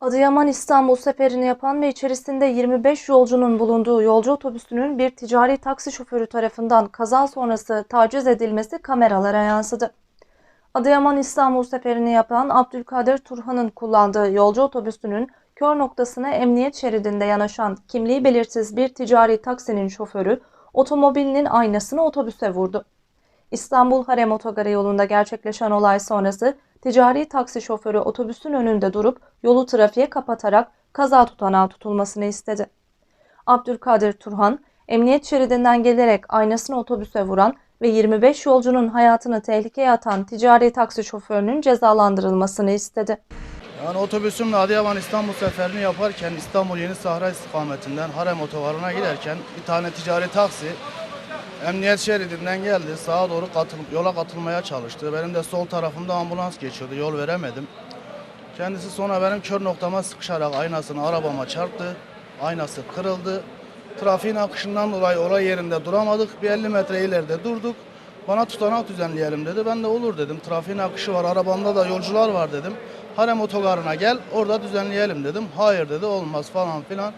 Adıyaman İstanbul seferini yapan ve içerisinde 25 yolcunun bulunduğu yolcu otobüsünün bir ticari taksi şoförü tarafından kaza sonrası taciz edilmesi kameralara yansıdı. Adıyaman İstanbul seferini yapan Abdülkadir Turhan'ın kullandığı yolcu otobüsünün kör noktasına emniyet şeridinde yanaşan kimliği belirsiz bir ticari taksinin şoförü otomobilinin aynasını otobüse vurdu. İstanbul Harem Otogarı yolunda gerçekleşen olay sonrası ticari taksi şoförü otobüsün önünde durup yolu trafiğe kapatarak kaza tutanağı tutulmasını istedi. Abdülkadir Turhan, emniyet şeridinden gelerek aynasını otobüse vuran ve 25 yolcunun hayatını tehlikeye atan ticari taksi şoförünün cezalandırılmasını istedi. Yani otobüsümle Adıyaman İstanbul seferini yaparken İstanbul Yeni Sahra istikametinden Harem Otogarı'na giderken bir tane ticari taksi emniyet şeridinden geldi. Sağa doğru katıl, yola katılmaya çalıştı. Benim de sol tarafımda ambulans geçiyordu. Yol veremedim. Kendisi sonra benim kör noktama sıkışarak aynasını arabama çarptı. Aynası kırıldı. Trafiğin akışından dolayı olay yerinde duramadık. Bir 50 metre ileride durduk. Bana tutanak düzenleyelim dedi. Ben de olur dedim. Trafiğin akışı var, arabamda da yolcular var dedim. Harem otogarına gel, orada düzenleyelim dedim. Hayır dedi, olmaz falan filan.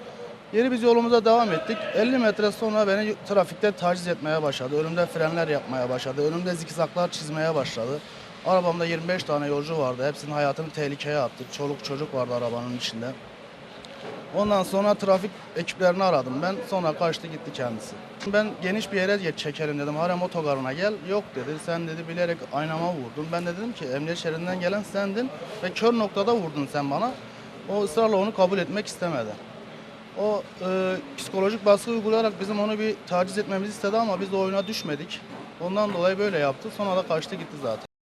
Geri biz yolumuza devam ettik. 50 metre sonra beni trafikte taciz etmeye başladı. Önümde frenler yapmaya başladı. Önümde zikzaklar çizmeye başladı. Arabamda 25 tane yolcu vardı. Hepsinin hayatını tehlikeye attı. Çoluk çocuk vardı arabanın içinde. Ondan sonra trafik ekiplerini aradım ben. Sonra kaçtı gitti kendisi. Ben geniş bir yere geç çekelim dedim. Harem otogarına gel. Yok dedi. Sen dedi bilerek aynama vurdun. Ben de dedim ki emniyet şeridinden gelen sendin ve kör noktada vurdun sen bana. O ısrarla onu kabul etmek istemedi. O e, psikolojik baskı uygulayarak bizim onu bir taciz etmemizi istedi ama biz de oyuna düşmedik. Ondan dolayı böyle yaptı. Sonra da kaçtı gitti zaten.